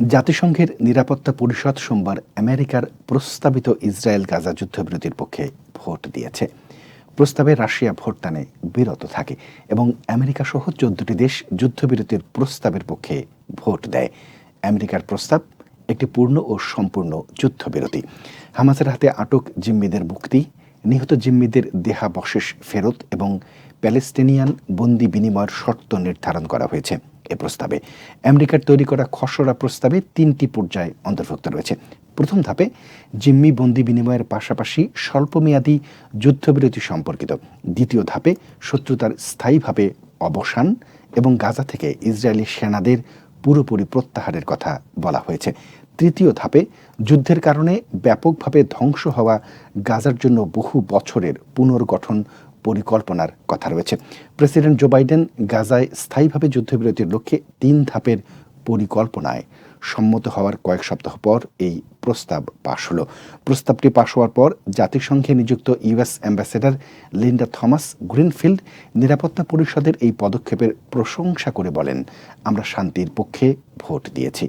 জাতিসংঘের নিরাপত্তা পরিষদ সোমবার আমেরিকার প্রস্তাবিত ইসরায়েল গাজা যুদ্ধবিরতির পক্ষে ভোট দিয়েছে। প্রস্তাবে রাশিয়া ভোটদানে বিরত থাকে এবং আমেরিকা সহ চোদ্দটি দেশ যুদ্ধবিরতির প্রস্তাবের পক্ষে ভোট দেয়। আমেরিকার প্রস্তাব একটি পূর্ণ ও সম্পূর্ণ যুদ্ধবিরতি। হামাসের হাতে আটক জিম্মিদের মুক্তি, নিহত জিম্মিদের দেহাবশেষ ফেরত এবং প্যালেস্টিনিয়ান বন্দি বিনিময়ের শর্ত নির্ধারণ করা হয়েছে। এ প্রস্তাবে। আমেরিকার তৈরি করা খসড়া প্রস্তাবে তিনটি পর্যায়ে অন্তর্ভুক্ত রয়েছে। প্রথম ধাপে জিম্মি বন্দি বিনিময়ের পাশাপাশি স্বল্পমেয়াদী যুদ্ধবিরতি সম্পর্কিত। দ্বিতীয় ধাপে শত্রুতার স্থায়ীভাবে অবসান এবং গাজা থেকে ইসরায়েলি সেনাদের পুরোপুরি প্রত্যাহারের কথা বলা হয়েছে। তৃতীয় ধাপে যুদ্ধের কারণে ব্যাপকভাবে ধ্বংস হওয়া গাজার জন্য বহু বছরের পুনর্গঠন পরিকল্পনার কথা রয়েছে। প্রেসিডেন্ট জো বাইডেন গাজায় স্থায়ীভাবে যুদ্ধবিরতির লক্ষ্যে তিন ধাপের পরিকল্পনায় সম্মত হওয়ার কয়েক সপ্তাহ পর এই প্রস্তাব পাশ হলো। প্রস্তাবটি পাশ হওয়ার পর জাতিসংঘে নিযুক্ত US ambassador Linda Thomas Greenfield নিরাপত্তা পরিষদের এই পদক্ষেপের প্রশংসা করে বলেন, আমরা শান্তির পক্ষে ভোট দিয়েছি।